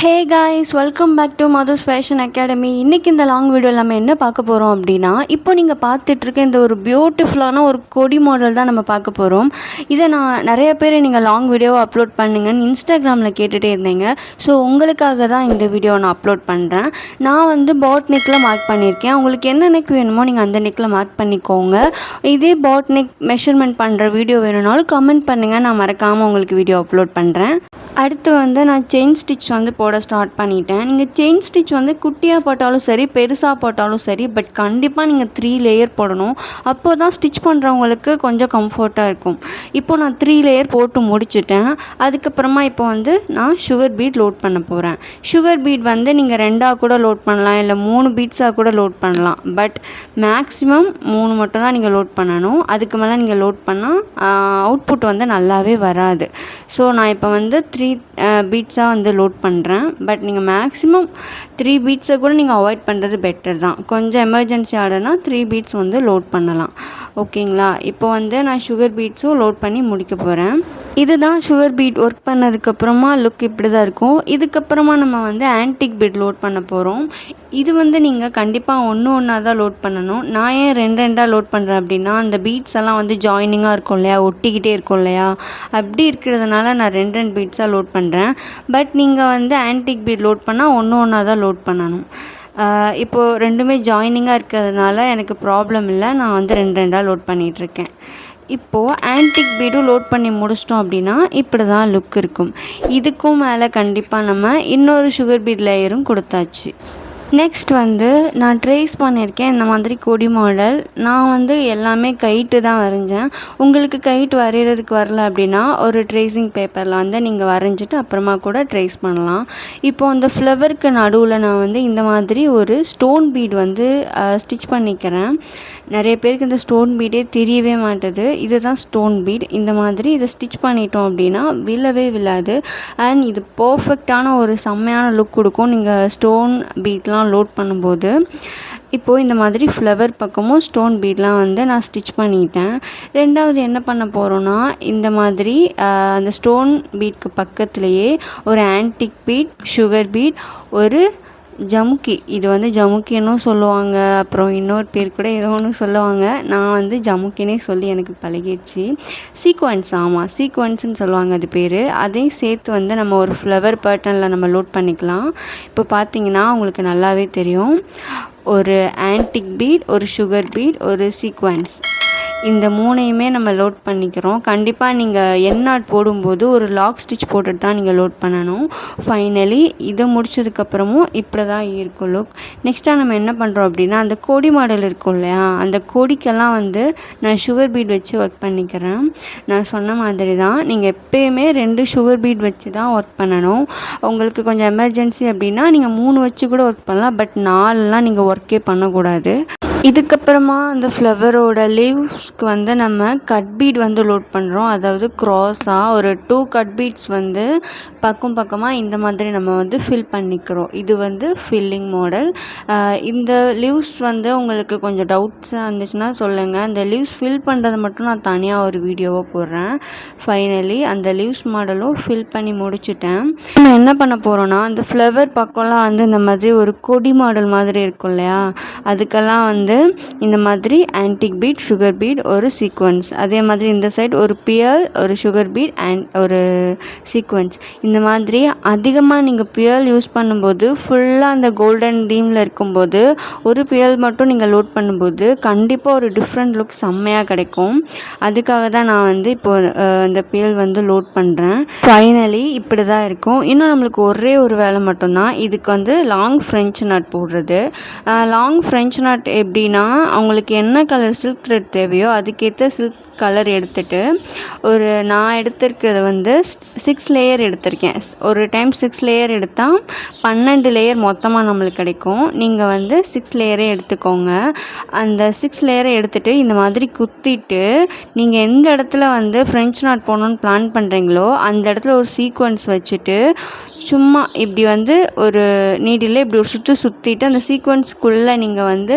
Hey guys welcome back to Madhu's fashion academy இன்றைக்கி இந்த long வீடியோவில் நம்ம என்ன பார்க்க போகிறோம் அப்படின்னா இப்போ நீங்கள் பார்த்துட்ருக்க இந்த ஒரு பியூட்டிஃபுல்லான ஒரு கொடி மாடல் தான் நம்ம பார்க்க போகிறோம் இதை நான் நிறைய பேர் நீங்கள் லாங் வீடியோவை அப்லோட் பண்ணுங்கன்னு இன்ஸ்டாகிராமில் கேட்டுகிட்டே இருந்தீங்க. ஸோ உங்களுக்காக தான் இந்த வீடியோவை நான் அப்லோட் பண்ணுறேன் நான் வந்து பாட் நெக்கில் மார்க் பண்ணியிருக்கேன். உங்களுக்கு என்ன நெக் வேணுமோ நீங்கள் அந்த நெக்கில் மார்க் பண்ணிக்கோங்க. இதே பாட் நெக் மெஷர்மெண்ட் பண்ணுற வீடியோ வேணும்னாலும் கமெண்ட் பண்ணுங்கள் நான் மறக்காமல் உங்களுக்கு வீடியோ அப்லோட் பண்ணுறேன் அடுத்து வந்து நான் செயின் ஸ்டிச் வந்து போட ஸ்டார்ட் பண்ணிட்டேன். நீங்கள் செயின் ஸ்டிச் வந்து குட்டியாக போட்டாலும் சரி பெருசாக போட்டாலும் சரி பட் கண்டிப்பாக நீங்கள் த்ரீ லேயர் போடணும். அப்போ தான் ஸ்டிச் பண்ணுறவங்களுக்கு கொஞ்சம் கம்ஃபர்ட்டாக இருக்கும். இப்போ நான் த்ரீ லேயர் போட்டு முடிச்சுட்டேன். அதுக்கப்புறமா இப்போ வந்து நான் சுகர் பீட் லோட் பண்ண போகிறேன் சுகர் பீட் வந்து நீங்கள் ரெண்டாக கூட லோட் பண்ணலாம் இல்லை மூணு பீட்ஸாக கூட லோட் பண்ணலாம். பட் மேக்ஸிமம் மூணு மட்டும் தான் நீங்கள் லோட் பண்ணணும். அதுக்கு மேலே நீங்கள் லோட் பண்ணால் அவுட்புட் வந்து நல்லாவே வராது. ஸோ நான் இப்போ வந்து த்ரீ பீட்ஸாக uh, வந்து லோட் பண்ணுறேன் பட் நீங்கள் மேக்ஸிமம் த்ரீ பீட்ஸை கூட நீங்கள் அவாய்ட் பண்ணுறது பெட்டர் தான். கொஞ்சம் எமர்ஜென்சி ஆர்டர்னா த்ரீ பீட்ஸ் வந்து லோட் பண்ணலாம். ஓகேங்களா இப்போ வந்து நான் சுகர் பீட்ஸும் லோட் பண்ணி முடிக்க போகிறேன் இதுதான் சுகர் பீட் ஒர்க் பண்ணதுக்கப்புறமா லுக் இப்படி தான் இருக்கும். இதுக்கப்புறமா நம்ம வந்து ஆன்டிக் பீட் லோட் பண்ண போகிறோம் இது வந்து நீங்கள் கண்டிப்பாக ஒன்று ஒன்றா தான் லோட் பண்ணணும். நான் ஏன் ரெண்டு ரெண்டாக லோட் பண்ணுறேன் அப்படின்னா அந்த பீட்ஸ் எல்லாம் வந்து ஜாயினிங்காக இருக்கும் இல்லையா? ஒட்டிக்கிட்டே இருக்கும் இல்லையா? அப்படி இருக்கிறதுனால நான் ரெண்டு ரெண்டு பீட்ஸாக லோட் பண்ணுறேன் பட் நீங்கள் வந்து ஆன்டிக் பீட் லோட் பண்ணால் ஒன்று ஒன்றா தான் லோட் பண்ணணும். இப்போது ரெண்டுமே ஜாயினிங்காக இருக்கிறதுனால எனக்கு ப்ராப்ளம் இல்லை. நான் வந்து ரெண்டு ரெண்டாக லோட் பண்ணிகிட்ருக்கேன் இப்போது ஆன்டிக் பீடும் லோட் பண்ணி முடிச்சிட்டோம் அப்படின்னா இப்படி தான் லுக் இருக்கும். இதுக்கும் மேலே கண்டிப்பாக நம்ம இன்னொரு சுகர் பீட் லேயரும் கொடுத்தாச்சு. நெக்ஸ்ட் வந்து நான் ட்ரேஸ் பண்ணியிருக்கேன் இந்த மாதிரி கொடி மாடல் நான் வந்து எல்லாமே கைட்டு தான் வரைஞ்சேன். உங்களுக்கு கைட்டு வரைகிறதுக்கு வரல அப்படின்னா ஒரு ட்ரேசிங் பேப்பரில் வந்து நீங்கள் வரைஞ்சிட்டு அப்புறமா கூட ட்ரேஸ் பண்ணலாம். இப்போது அந்த ஃப்ளவருக்கு நடுவில் நான் வந்து இந்த மாதிரி ஒரு ஸ்டோன் பீட் வந்து ஸ்டிச் பண்ணிக்கிறேன். நிறைய பேருக்கு இந்த ஸ்டோன் பீடே தெரியவே மாட்டுது. இதுதான் ஸ்டோன் பீட் இந்த மாதிரி இதை ஸ்டிச் பண்ணிட்டோம் அப்படின்னா விழவே விழாது. அண்ட் இது பர்ஃபெக்டான ஒரு செம்மையான லுக் கொடுக்கும். நீங்கள் ஸ்டோன் பீட்லாம் லோட் பண்ணும்போது இப்போது இந்த மாதிரி ஃப்ளவர் பக்கமும் ஸ்டோன் பீட்லாம் வந்து நான் ஸ்டிச் பண்ணிட்டேன். ரெண்டாவது என்ன பண்ண போகிறோன்னா இந்த மாதிரி அந்த ஸ்டோன் பீட்க்கு பக்கத்துலேயே ஒரு ஆன்டிக் பீட் சுகர் பீட் ஒரு ஜமுக்கி. இது வந்து ஜமுக்கின்னும் சொல்லுவாங்க. அப்புறம் இன்னொரு பேர் கூட ஏதோ ஒன்று சொல்லுவாங்க. நான் வந்து ஜமுக்கினே சொல்லி எனக்கு பழகிடுச்சு. சீக்வன்ஸ் ஆமாம் சீக்வன்ஸ்னு சொல்லுவாங்க அது பேர். அதையும் சேர்த்து வந்து நம்ம ஒரு ஃப்ளவர் பேட்டர்னில் நம்ம லோட் பண்ணிக்கலாம். இப்போ பார்த்தீங்கன்னா உங்களுக்கு நல்லாவே தெரியும். ஒரு ஆன்டிக் பீட் ஒரு சுகர் பீட் ஒரு சீக்வன்ஸ் இந்த மூணையுமே நம்ம லோட் பண்ணிக்கிறோம். கண்டிப்பாக நீங்கள் எண்ணாட் போடும்போது ஒரு லாக் ஸ்டிச் போட்டுட்டு தான் நீங்கள் லோட் பண்ணணும். ஃபைனலி இதை முடிச்சதுக்கப்புறமும் இப்படி தான் இருக்கும் லுக் நெக்ஸ்ட்டாக நம்ம என்ன பண்ணுறோம் அப்படின்னா அந்த கொடி மாடல் இருக்கும் இல்லையா? அந்த கொடிக்கெல்லாம் வந்து நான் சுகர் பீட் வச்சு ஒர்க் பண்ணிக்கிறேன். நான் சொன்ன மாதிரி தான் நீங்கள் எப்போயுமே ரெண்டு சுகர் பீட் வச்சு தான் ஒர்க் பண்ணணும். உங்களுக்கு கொஞ்சம் எமர்ஜென்சி அப்படின்னா நீங்கள் மூணு வச்சு கூட ஒர்க் பண்ணலாம். பட் நாலுலாம் நீங்கள் ஒர்க்கே பண்ணக்கூடாது. இதுக்கப்புறமா அந்த ஃப்ளவரோட லீவ்ஸ்க்கு வந்து நம்ம கட் பீட் வந்து லோட் பண்ணுறோம் அதாவது க்ராஸாக ஒரு டூ கட் பீட்ஸ் வந்து பக்கம் பக்கமாக இந்த மாதிரி நம்ம வந்து ஃபில் பண்ணிக்கிறோம். இது வந்து ஃபில்லிங் மாடல் இந்த லீவ்ஸ் வந்து உங்களுக்கு கொஞ்சம் டவுட்ஸாக இருந்துச்சுன்னா சொல்லுங்கள் அந்த லீவ்ஸ் ஃபில் பண்ணுறது மட்டும் நான் தனியாக ஒரு வீடியோவாக போடுறேன். ஃபைனலி அந்த லீவ்ஸ் மாடலும் ஃபில் பண்ணி முடிச்சுட்டேன். நம்ம என்ன பண்ண போகிறோன்னா அந்த ஃப்ளவர் பக்கம்லாம் வந்து இந்த மாதிரி ஒரு கொடி மாடல் மாதிரி இருக்கும் இல்லையா? அதுக்கெல்லாம் வந்து வந்து இந்த மாதிரி ஆன்டிக் பீட் சுகர் பீட் ஒரு சீக்வன்ஸ் அதே மாதிரி இந்த சைடு ஒரு பியல் ஒரு சுகர் பீட் அண்ட் ஒரு சீக்வன்ஸ் இந்த மாதிரி அதிகமாக நீங்கள் பியல் யூஸ் பண்ணும்போது ஃபுல்லாக அந்த கோல்டன் தீமில் இருக்கும்போது ஒரு பியல் மட்டும் நீங்கள் லோட் பண்ணும்போது கண்டிப்பாக ஒரு டிஃப்ரெண்ட் லுக் செம்மையாக கிடைக்கும். அதுக்காக தான் நான் வந்து இப்போது அந்த பியல் வந்து லோட் பண்ணுறேன் ஃபைனலி இப்படி தான் இருக்கும். இன்னும் நம்மளுக்கு ஒரே ஒரு வேலை மட்டும்தான். இதுக்கு வந்து லாங் ஃப்ரெஞ்ச் நட் போடுறது. லாங் ஃப்ரெஞ்ச் நட் எப்படின்னா அவங்களுக்கு என்ன கலர் சில்க் த்ரெட் தேவையோ அதுக்கேற்ற சில்க் கலர் எடுத்துகிட்டு ஒரு நான் எடுத்திருக்கிறது வந்து சிக்ஸ் லேயர் எடுத்திருக்கேன். ஒரு டைம் சிக்ஸ் லேயர் எடுத்தால் பன்னெண்டு லேயர் மொத்தமாக நம்மளுக்கு கிடைக்கும். நீங்கள் வந்து சிக்ஸ் லேயரே எடுத்துக்கோங்க. அந்த சிக்ஸ் லேயரை எடுத்துகிட்டு இந்த மாதிரி குத்திட்டு நீங்கள் எந்த இடத்துல வந்து ஃப்ரெஞ்ச் நாட் போகணுன்னு பிளான் பண்ணுறீங்களோ அந்த இடத்துல ஒரு சீக்வன்ஸ் வச்சுட்டு சும்மா இப்படி வந்து ஒரு நீடில் இப்படி ஒரு சுற்று சுற்றிட்டு அந்த சீக்வன்ஸ்க்குள்ளே நீங்கள் வந்து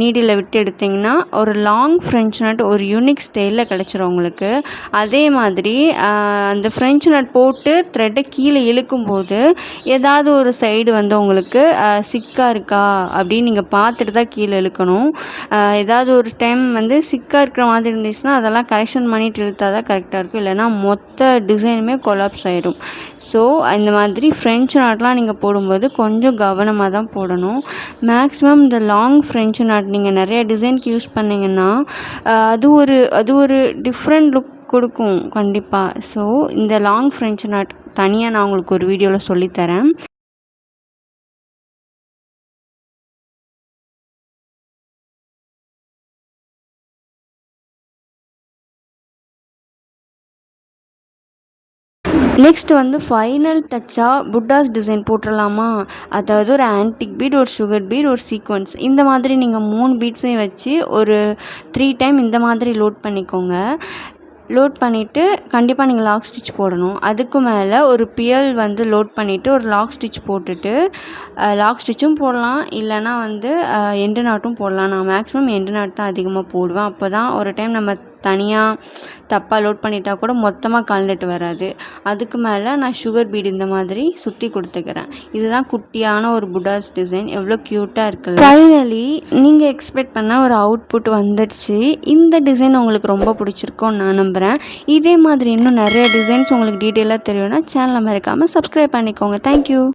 நீடில் விட்டு எடுத்திங்கன்னா ஒரு லாங் ஃப்ரெஞ்ச் நட் ஒரு யூனிக் ஸ்டைலில் கிடச்சிரும் உங்களுக்கு. அதே மாதிரி அந்த ஃப்ரெஞ்ச் நட் போட்டு த்ரெட்டை கீழே இழுக்கும்போது ஏதாவது ஒரு சைடு வந்து உங்களுக்கு சிக்காக இருக்கா அப்படின்னு நீங்கள் பார்த்துட்டு தான் கீழே இழுக்கணும். ஏதாவது ஒரு டைம் வந்து சிக்காக இருக்கிற மாதிரி இருந்துச்சுன்னா அதெல்லாம் கரெக்ஷன் பண்ணிட்டு இழுத்தா தான் கரெக்டாக இருக்கும். இல்லைனா மொத்த டிசைனுமே கொலாப்ஸ் ஆகிடும் ஸோ இந்த மாதிரி ஃப்ரெஞ்சு நாட்லாம் நீங்கள் போடும்போது கொஞ்சம் கவனமாக தான் போடணும். மேக்ஸிமம் இந்த லாங் ஃப்ரெஞ்சு நாட் நீங்கள் நிறைய டிசைனுக்கு யூஸ் பண்ணிங்கன்னா அது ஒரு அது ஒரு டிஃப்ரெண்ட் லுக் கொடுக்கும் கண்டிப்பாக ஸோ இந்த லாங் ஃப்ரெஞ்சு நாட் தனியாக நான் உங்களுக்கு ஒரு வீடியோவில் சொல்லித்தரேன். நெக்ஸ்ட் வந்து ஃபைனல் டச்சாக புட்டாஸ் டிசைன் போட்டுடலாமா அதாவது ஒரு ஆன்டிக் பீட் ஒரு சுகர் பீட் ஒரு சீக்வன்ஸ் இந்த மாதிரி நீங்கள் மூணு பீட்ஸையும் வச்சு ஒரு த்ரீ டைம் இந்த மாதிரி லோட் பண்ணிக்கோங்க. லோட் பண்ணிவிட்டு கண்டிப்பாக நீங்கள் லாக் ஸ்டிச் போடணும். அதுக்கு மேலே ஒரு பியல் வந்து லோட் பண்ணிவிட்டு ஒரு லாக் ஸ்டிச் போட்டுட்டு லாக் ஸ்டிச்சும் போடலாம். இல்லைனா வந்து எண்டு நாட்டும் போடலாம். நான் மேக்ஸிமம் எண்டு நாட் தான் அதிகமாக போடுவேன். அப்போ தான் ஒரு டைம் நம்ம தனியாக தப்பாக லோட் பண்ணிட்டால் கூட மொத்தமாக கலந்துட்டு வராது. அதுக்கு மேலே நான் சுகர் பீடு இந்த மாதிரி சுற்றி கொடுத்துக்கிறேன். இதுதான் குட்டியான ஒரு புடாஸ் டிசைன் எவ்வளோ க்யூட்டாக இருக்குது ஃபைனலி நீங்கள் எக்ஸ்பெக்ட் பண்ண ஒரு அவுட்புட் வந்துடுச்சு. இந்த டிசைன் உங்களுக்கு ரொம்ப பிடிச்சிருக்கோன்னு நான் நம்புகிறேன் இதே மாதிரி இன்னும் நிறைய டிசைன்ஸ் உங்களுக்கு டீட்டெயிலாக தெரியும்னா சேனலை மறக்காமல் சப்ஸ்கிரைப் பண்ணிக்கோங்க. தேங்க்யூ